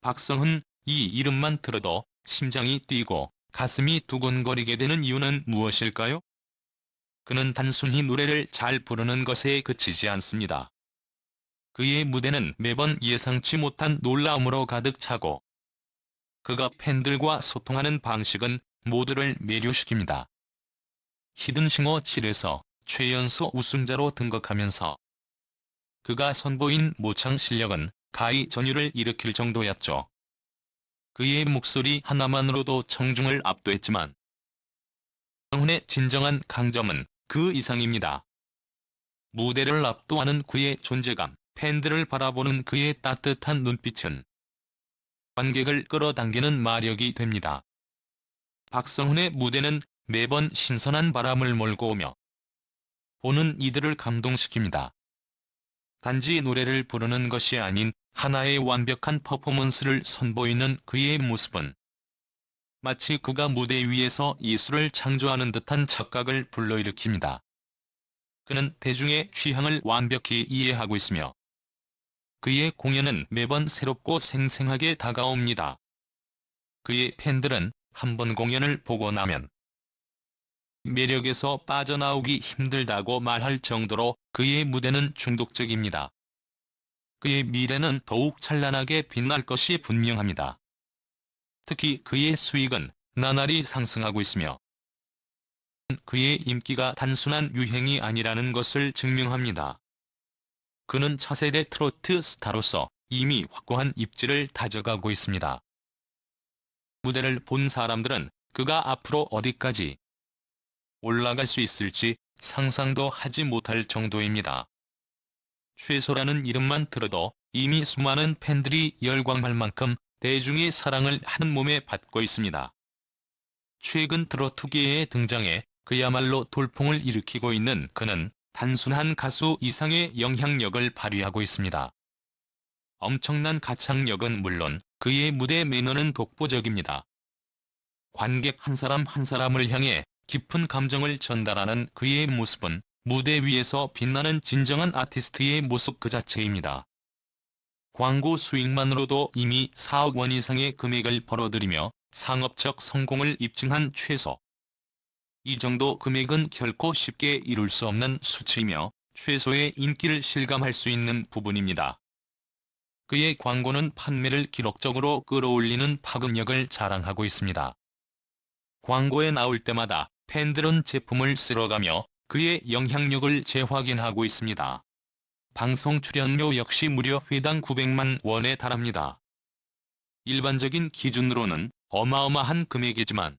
박성훈, 이 이름만 들어도 심장이 뛰고 가슴이 두근거리게 되는 이유는 무엇일까요? 그는 단순히 노래를 잘 부르는 것에 그치지 않습니다. 그의 무대는 매번 예상치 못한 놀라움으로 가득 차고 그가 팬들과 소통하는 방식은 모두를 매료시킵니다. 히든싱어 7에서 최연소 우승자로 등극하면서 그가 선보인 모창 실력은 가히 전율을 일으킬 정도였죠. 그의 목소리 하나만으로도 청중을 압도했지만 성훈의 진정한 강점은 그 이상입니다. 무대를 압도하는 그의 존재감, 팬들을 바라보는 그의 따뜻한 눈빛은 관객을 끌어당기는 마력이 됩니다. 박성훈의 무대는 매번 신선한 바람을 몰고 오며 보는 이들을 감동시킵니다. 단지 노래를 부르는 것이 아닌 하나의 완벽한 퍼포먼스를 선보이는 그의 모습은 마치 그가 무대 위에서 이술을 창조하는 듯한 착각을 불러일으킵니다. 그는 대중의 취향을 완벽히 이해하고 있으며 그의 공연은 매번 새롭고 생생하게 다가옵니다. 그의 팬들은 한 번 공연을 보고 나면 매력에서 빠져나오기 힘들다고 말할 정도로 그의 무대는 중독적입니다. 그의 미래는 더욱 찬란하게 빛날 것이 분명합니다. 특히 그의 수익은 나날이 상승하고 있으며 그의 인기가 단순한 유행이 아니라는 것을 증명합니다. 그는 차세대 트로트 스타로서 이미 확고한 입지를 다져가고 있습니다. 무대를 본 사람들은 그가 앞으로 어디까지 올라갈 수 있을지 상상도 하지 못할 정도입니다. 최소라는 이름만 들어도 이미 수많은 팬들이 열광할 만큼 대중의 사랑을 한 몸에 받고 있습니다. 최근 트로트계에 등장해 그야말로 돌풍을 일으키고 있는 그는 단순한 가수 이상의 영향력을 발휘하고 있습니다. 엄청난 가창력은 물론 그의 무대 매너는 독보적입니다. 관객 한 사람 한 사람을 향해 깊은 감정을 전달하는 그의 모습은 무대 위에서 빛나는 진정한 아티스트의 모습 그 자체입니다. 광고 수익만으로도 이미 4억 원 이상의 금액을 벌어들이며 상업적 성공을 입증한 최소. 이 정도 금액은 결코 쉽게 이룰 수 없는 수치이며 최소의 인기를 실감할 수 있는 부분입니다. 그의 광고는 판매를 기록적으로 끌어올리는 파급력을 자랑하고 있습니다. 광고에 나올 때마다 팬들은 제품을 쓸어가며 그의 영향력을 재확인하고 있습니다. 방송 출연료 역시 무려 회당 900만 원에 달합니다. 일반적인 기준으로는 어마어마한 금액이지만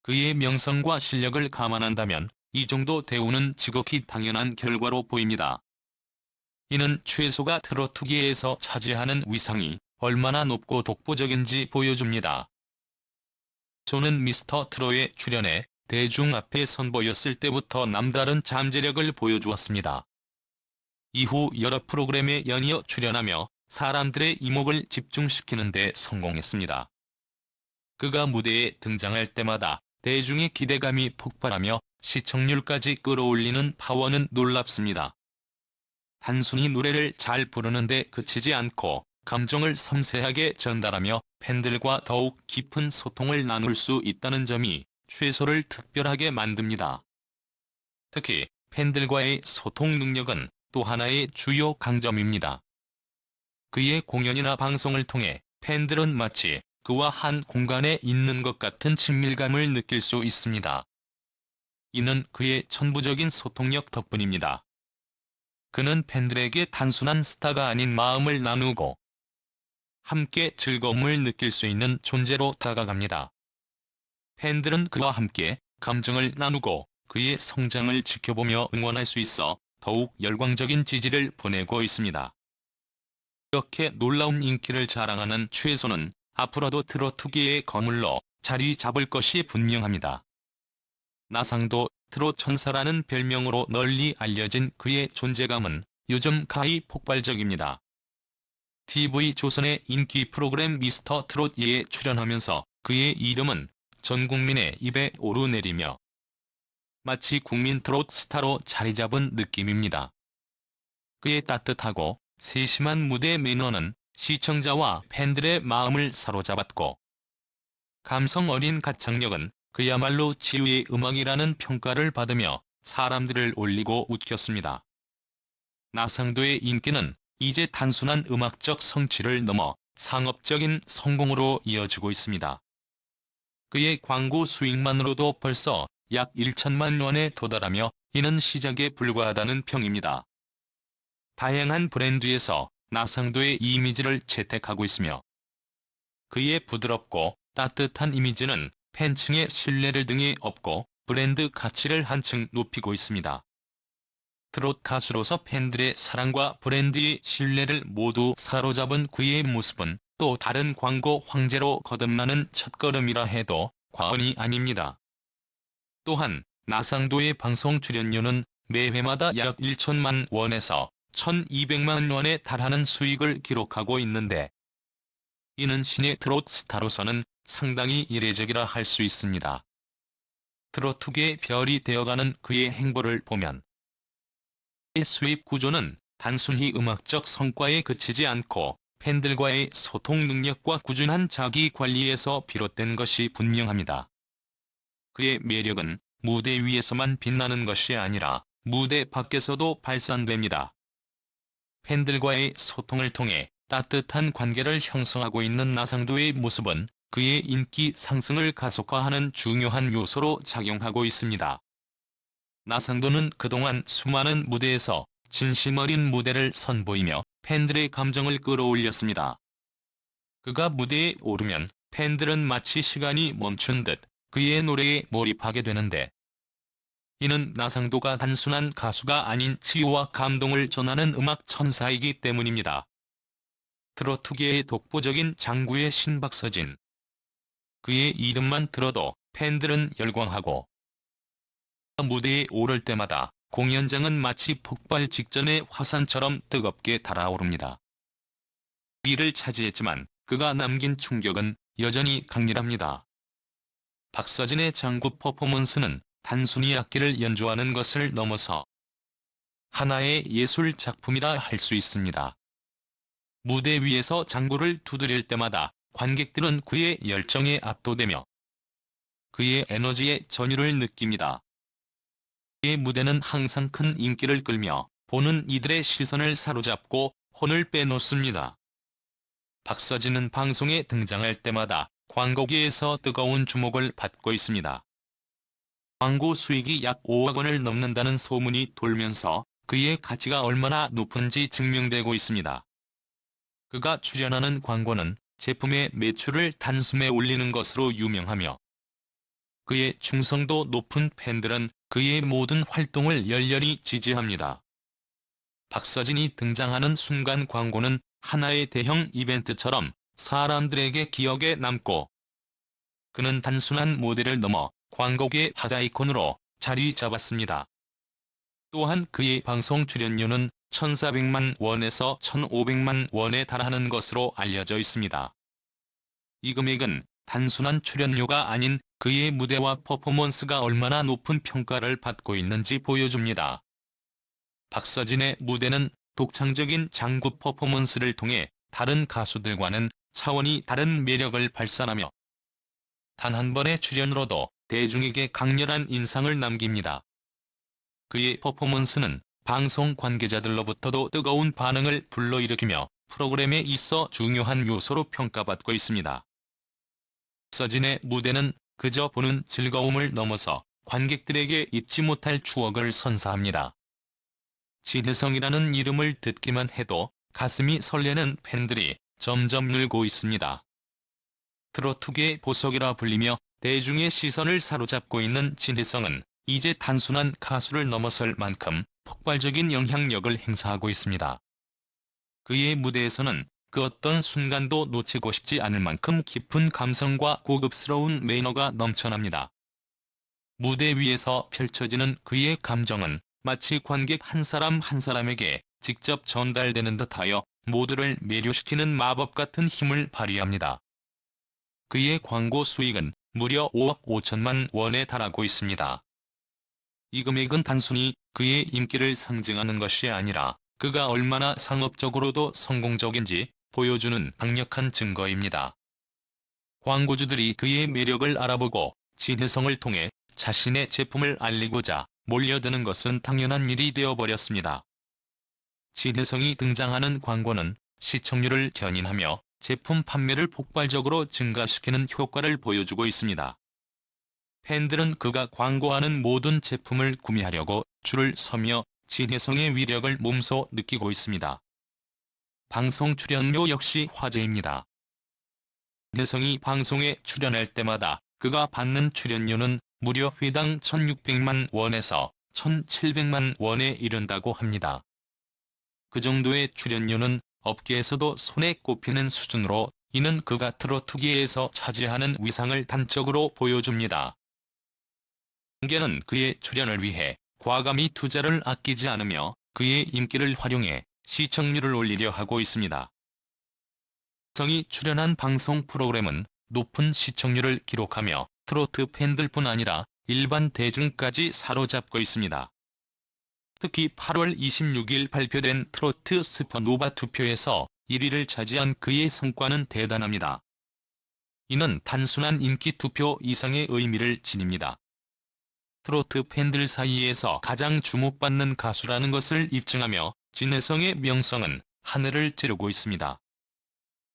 그의 명성과 실력을 감안한다면 이 정도 대우는 지극히 당연한 결과로 보입니다. 이는 최소가 트로트계에서 차지하는 위상이 얼마나 높고 독보적인지 보여줍니다. 저는 미스터 트로에 출연해 대중 앞에 선보였을 때부터 남다른 잠재력을 보여주었습니다. 이후 여러 프로그램에 연이어 출연하며 사람들의 이목을 집중시키는 데 성공했습니다. 그가 무대에 등장할 때마다 대중의 기대감이 폭발하며 시청률까지 끌어올리는 파워는 놀랍습니다. 단순히 노래를 잘 부르는데 그치지 않고 감정을 섬세하게 전달하며 팬들과 더욱 깊은 소통을 나눌 수 있다는 점이 최소를 특별하게 만듭니다. 특히 팬들과의 소통 능력은 또 하나의 주요 강점입니다. 그의 공연이나 방송을 통해 팬들은 마치 그와 한 공간에 있는 것 같은 친밀감을 느낄 수 있습니다. 이는 그의 천부적인 소통력 덕분입니다. 그는 팬들에게 단순한 스타가 아닌 마음을 나누고 함께 즐거움을 느낄 수 있는 존재로 다가갑니다. 팬들은 그와 함께 감정을 나누고 그의 성장을 지켜보며 응원할 수 있어 더욱 열광적인 지지를 보내고 있습니다. 이렇게 놀라운 인기를 자랑하는 최소는 앞으로도 트로트계의 거물로 자리 잡을 것이 분명합니다. 나상도 트롯 천사라는 별명으로 널리 알려진 그의 존재감은 요즘 가히 폭발적입니다. TV조선의 인기 프로그램 미스터 트롯에 출연하면서 그의 이름은 전 국민의 입에 오르내리며 마치 국민 트롯 스타로 자리 잡은 느낌입니다. 그의 따뜻하고 세심한 무대 매너는 시청자와 팬들의 마음을 사로잡았고 감성 어린 가창력은 그야말로 치유의 음악이라는 평가를 받으며 사람들을 올리고 웃겼습니다. 나상도의 인기는 이제 단순한 음악적 성취를 넘어 상업적인 성공으로 이어지고 있습니다. 그의 광고 수익만으로도 벌써 약 1천만 원에 도달하며 이는 시작에 불과하다는 평입니다. 다양한 브랜드에서 나상도의 이미지를 채택하고 있으며 그의 부드럽고 따뜻한 이미지는 팬층의 신뢰를 등에 업고 브랜드 가치를 한층 높이고 있습니다. 트롯 가수로서 팬들의 사랑과 브랜드의 신뢰를 모두 사로잡은 그의 모습은 또 다른 광고 황제로 거듭나는 첫걸음이라 해도 과언이 아닙니다. 또한 나상도의 방송 출연료는 매 회마다 약 1천만 원에서 1200만 원에 달하는 수익을 기록하고 있는데 이는 신의 트롯 스타로서는 상당히 이례적이라 할 수 있습니다. 트로트계의 별이 되어가는 그의 행보를 보면 의 수입 구조는 단순히 음악적 성과에 그치지 않고 팬들과의 소통 능력과 꾸준한 자기 관리에서 비롯된 것이 분명합니다. 그의 매력은 무대 위에서만 빛나는 것이 아니라 무대 밖에서도 발산됩니다. 팬들과의 소통을 통해 따뜻한 관계를 형성하고 있는 나상도의 모습은 그의 인기 상승을 가속화하는 중요한 요소로 작용하고 있습니다. 나상도는 그동안 수많은 무대에서 진심 어린 무대를 선보이며 팬들의 감정을 끌어올렸습니다. 그가 무대에 오르면 팬들은 마치 시간이 멈춘 듯 그의 노래에 몰입하게 되는데 이는 나상도가 단순한 가수가 아닌 치유와 감동을 전하는 음악 천사이기 때문입니다. 트로트계의 독보적인 장구의 신박서진 그의 이름만 들어도 팬들은 열광하고 무대에 오를 때마다 공연장은 마치 폭발 직전의 화산처럼 뜨겁게 달아오릅니다. 이를 차지했지만 그가 남긴 충격은 여전히 강렬합니다. 박서진의 장구 퍼포먼스는 단순히 악기를 연주하는 것을 넘어서 하나의 예술 작품이라 할 수 있습니다. 무대 위에서 장구를 두드릴 때마다 관객들은 그의 열정에 압도되며 그의 에너지의 전율을 느낍니다. 그의 무대는 항상 큰 인기를 끌며 보는 이들의 시선을 사로잡고 혼을 빼놓습니다. 박서진은 방송에 등장할 때마다 광고계에서 뜨거운 주목을 받고 있습니다. 광고 수익이 약 5억 원을 넘는다는 소문이 돌면서 그의 가치가 얼마나 높은지 증명되고 있습니다. 그가 출연하는 광고는 제품의 매출을 단숨에 올리는 것으로 유명하며 그의 충성도 높은 팬들은 그의 모든 활동을 열렬히 지지합니다. 박서진이 등장하는 순간 광고는 하나의 대형 이벤트처럼 사람들에게 기억에 남고 그는 단순한 모델을 넘어 광고계 하자 이콘으로 자리 잡았습니다. 또한 그의 방송 출연료는 1,400만 원에서 1,500만 원에 달하는 것으로 알려져 있습니다. 이 금액은 단순한 출연료가 아닌 그의 무대와 퍼포먼스가 얼마나 높은 평가를 받고 있는지 보여줍니다. 박서진의 무대는 독창적인 장구 퍼포먼스를 통해 다른 가수들과는 차원이 다른 매력을 발산하며 단 한 번의 출연으로도 대중에게 강렬한 인상을 남깁니다. 그의 퍼포먼스는 방송 관계자들로부터도 뜨거운 반응을 불러일으키며 프로그램에 있어 중요한 요소로 평가받고 있습니다. 서진의 무대는 그저 보는 즐거움을 넘어서 관객들에게 잊지 못할 추억을 선사합니다. 진혜성이라는 이름을 듣기만 해도 가슴이 설레는 팬들이 점점 늘고 있습니다. 트로트계 보석이라 불리며 대중의 시선을 사로잡고 있는 진혜성은 이제 단순한 가수를 넘어설 만큼 폭발적인 영향력을 행사하고 있습니다. 그의 무대에서는 그 어떤 순간도 놓치고 싶지 않을 만큼 깊은 감성과 고급스러운 매너가 넘쳐납니다. 무대 위에서 펼쳐지는 그의 감정은 마치 관객 한 사람 한 사람에게 직접 전달되는 듯하여 모두를 매료시키는 마법 같은 힘을 발휘합니다. 그의 광고 수익은 무려 5억 5천만 원에 달하고 있습니다. 이 금액은 단순히 그의 인기를 상징하는 것이 아니라 그가 얼마나 상업적으로도 성공적인지 보여주는 강력한 증거입니다. 광고주들이 그의 매력을 알아보고 진혜성을 통해 자신의 제품을 알리고자 몰려드는 것은 당연한 일이 되어버렸습니다. 진혜성이 등장하는 광고는 시청률을 견인하며 제품 판매를 폭발적으로 증가시키는 효과를 보여주고 있습니다. 팬들은 그가 광고하는 모든 제품을 구매하려고 줄을 서며 진혜성의 위력을 몸소 느끼고 있습니다. 방송 출연료 역시 화제입니다. 혜성이 방송에 출연할 때마다 그가 받는 출연료는 무려 회당 1600만 원에서 1700만 원에 이른다고 합니다. 그 정도의 출연료는 업계에서도 손에 꼽히는 수준으로 이는 그가 트로트계에서 차지하는 위상을 단적으로 보여줍니다. 공개는 그의 출연을 위해 과감히 투자를 아끼지 않으며 그의 인기를 활용해 시청률을 올리려 하고 있습니다. 성이 출연한 방송 프로그램은 높은 시청률을 기록하며 트로트 팬들뿐 아니라 일반 대중까지 사로잡고 있습니다. 특히 8월 26일 발표된 트로트 스퍼노바 투표에서 1위를 차지한 그의 성과는 대단합니다. 이는 단순한 인기 투표 이상의 의미를 지닙니다. 트로트 팬들 사이에서 가장 주목받는 가수라는 것을 입증하며 진혜성의 명성은 하늘을 찌르고 있습니다.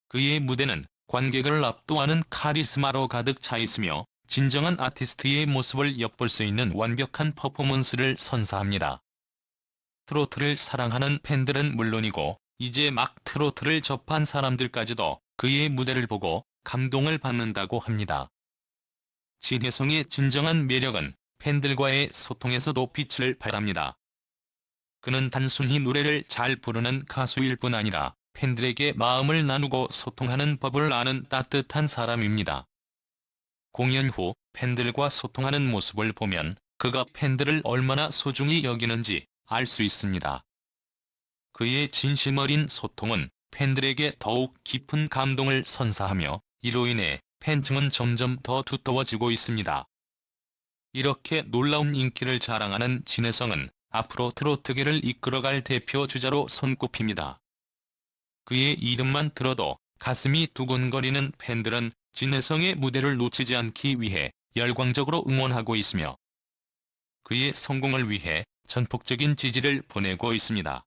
그의 무대는 관객을 압도하는 카리스마로 가득 차 있으며 진정한 아티스트의 모습을 엿볼 수 있는 완벽한 퍼포먼스를 선사합니다. 트로트를 사랑하는 팬들은 물론이고 이제 막 트로트를 접한 사람들까지도 그의 무대를 보고 감동을 받는다고 합니다. 진혜성의 진정한 매력은 팬들과의 소통에서도 빛을 발합니다. 그는 단순히 노래를 잘 부르는 가수일 뿐 아니라 팬들에게 마음을 나누고 소통하는 법을 아는 따뜻한 사람입니다. 공연 후 팬들과 소통하는 모습을 보면 그가 팬들을 얼마나 소중히 여기는지 알 수 있습니다. 그의 진심 어린 소통은 팬들에게 더욱 깊은 감동을 선사하며 이로 인해 팬층은 점점 더 두터워지고 있습니다. 이렇게 놀라운 인기를 자랑하는 진혜성은 앞으로 트로트계를 이끌어갈 대표 주자로 손꼽힙니다. 그의 이름만 들어도 가슴이 두근거리는 팬들은 진혜성의 무대를 놓치지 않기 위해 열광적으로 응원하고 있으며 그의 성공을 위해 전폭적인 지지를 보내고 있습니다.